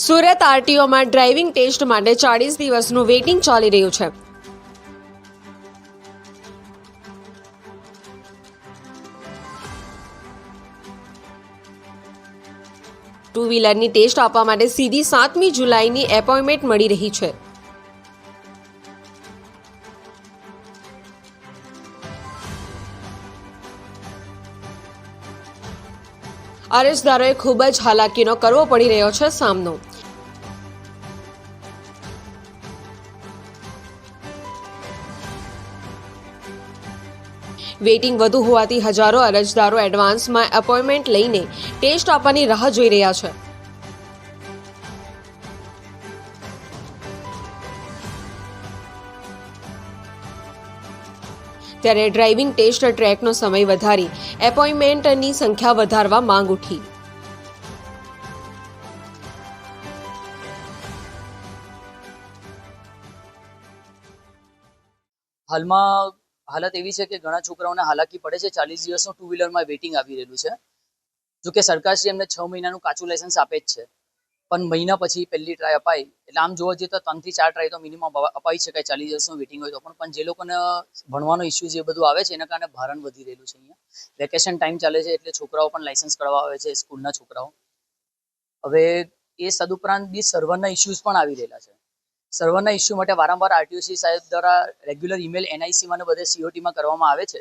Surat આરટીઓમાં driving test માટે ચાળીસ દિવસનું વેઇટિંગ ચાલી રહ્યું છે. ટુ વ્હીલરની ટેસ્ટ આપવા માટે સીધી સાતમી જુલાઈની એપોઇન્ટમેન્ટ મળી રહી છે. અરજદારોએ ખૂબ જ હાલાકીનો કરવો પડી રહ્યો છે સામનો. વેઇટિંગ વધુ હોવાથી હજારો અરજદારો એડવાન્સમાં એપોઇન્ટમેન્ટ લઈને ટેસ્ટ આપવાની રાહ જોઈ રહ્યા છે. ત્યારે ડ્રાઇવિંગ ટેસ્ટ ટ્રેકનો સમય વધારી એપોઇન્ટમેન્ટની સંખ્યા વધારવા માંગ ઉઠી. હાલમાં હાલત એવી છે કે ઘણા છોકરાઓને હાલાકી પડે છે. ચાલીસ દિવસનું ટુ વ્હીલરમાં વેઇટિંગ આવી રહેલું છે. જો કે સરકારશ્રી એમને છ મહિનાનું કાચું લાયસન્સ આપે જ છે. પણ મહિના પછી પહેલી ટ્રાય અપાય એટલે આમ જોવા જઈએ તો ત્રણથી ચાર ટ્રાય તો મિનિમમ અપાઈ શકાય ચાલીસ દિવસનું વેઇટિંગ હોય તો પણ પણ જે લોકોને ભણવાનો ઇસ્યુ જે બધું આવે છે, એના કારણે ભારણ વધી રહેલું છે અહીંયા. વેકેશન ટાઈમ ચાલે છે એટલે છોકરાઓ પણ લાયસન્સ કરવા આવે છે, સ્કૂલના છોકરાઓ. હવે એ સદુપરાંત બી સર્વરના ઇસ્યુઝ પણ આવી રહેલા છે. સર્વરના ઇસ્યુ માટે વારંવાર આરટીઓસી સાહેબ દ્વારા રેગ્યુલર ઈમેલ એનઆઈસીમાં ને બધે સીઓટીમાં કરવામાં આવે છે.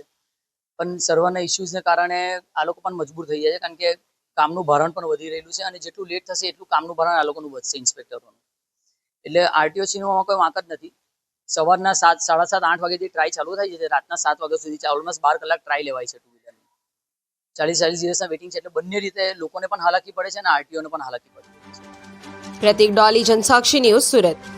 પણ સર્વરના ઇસ્યુઝને કારણે આ લોકો પણ મજબૂર થઈ જાય છે, કારણ કે કામનું ભારણ પણ વધી રહેલું છે અને જેટલું લેટ થશે એટલું કામનું ભારણ આ લોકોનું વધશે ઇન્સ્પેક્ટરોનું એટલે આરટીઓસીનું કોઈ વાંક જ નથી. સવારના સાત, સાડા સાત, આઠ વાગ્યાથી ટ્રાય ચાલુ થાય છે, રાતના સાત વાગ્યા સુધી ઓલમોસ્ટ બાર કલાક ટ્રાય લેવાય છે ટુ વ્હીલરની ચાલીસ ચાલીસ દિવસના વેટિંગ છે, એટલે બંને રીતે લોકોને પણ હાલાકી પડે છે અને આરટીઓને પણ હાલાકી પડે છે. પ્રતિક ડોલી જનસાક્ષી ન્યૂઝ સુરત.